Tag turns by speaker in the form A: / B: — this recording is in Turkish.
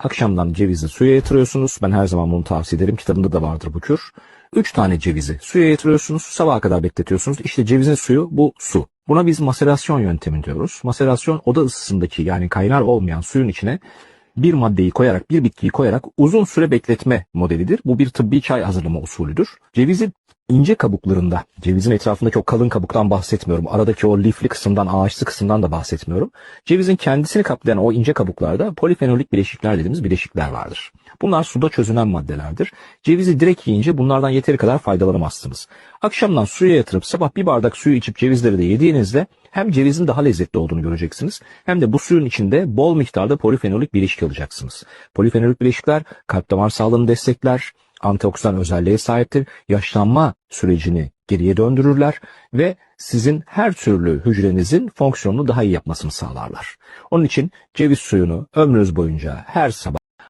A: Akşamdan cevizi suya yatırıyorsunuz. Ben her zaman bunu tavsiye ederim. Kitabımda da vardır bu kür. 3 tane cevizi suya yatırıyorsunuz. Sabaha kadar bekletiyorsunuz. İşte cevizin suyu bu su. Buna biz maserasyon yöntemi diyoruz. Maserasyon oda ısısındaki yani kaynar olmayan suyun içine bir maddeyi koyarak, bir bitkiyi koyarak uzun süre bekletme modelidir. Bu bir tıbbi çay hazırlama usulüdür. Cevizi ince kabuklarında, cevizin etrafında çok kalın kabuktan bahsetmiyorum. Aradaki o lifli kısımdan, ağaçlı kısımdan da bahsetmiyorum. Cevizin kendisini kaplayan o ince kabuklarda polifenolik bileşikler dediğimiz bileşikler vardır. Bunlar suda çözünen maddelerdir. Cevizi direkt yiyince bunlardan yeteri kadar faydalanamazsınız. Akşamdan suya yatırıp sabah bir bardak suyu içip cevizleri de yediğinizde hem cevizin daha lezzetli olduğunu göreceksiniz hem de bu suyun içinde bol miktarda polifenolik bileşik alacaksınız. Polifenolik bileşikler kalp damar sağlığını destekler, antioksidan özelliğe sahiptir, yaşlanma sürecini geriye döndürürler ve sizin her türlü hücrenizin fonksiyonunu daha iyi yapmasını sağlarlar. Onun için ceviz suyunu ömrünüz boyunca her sabah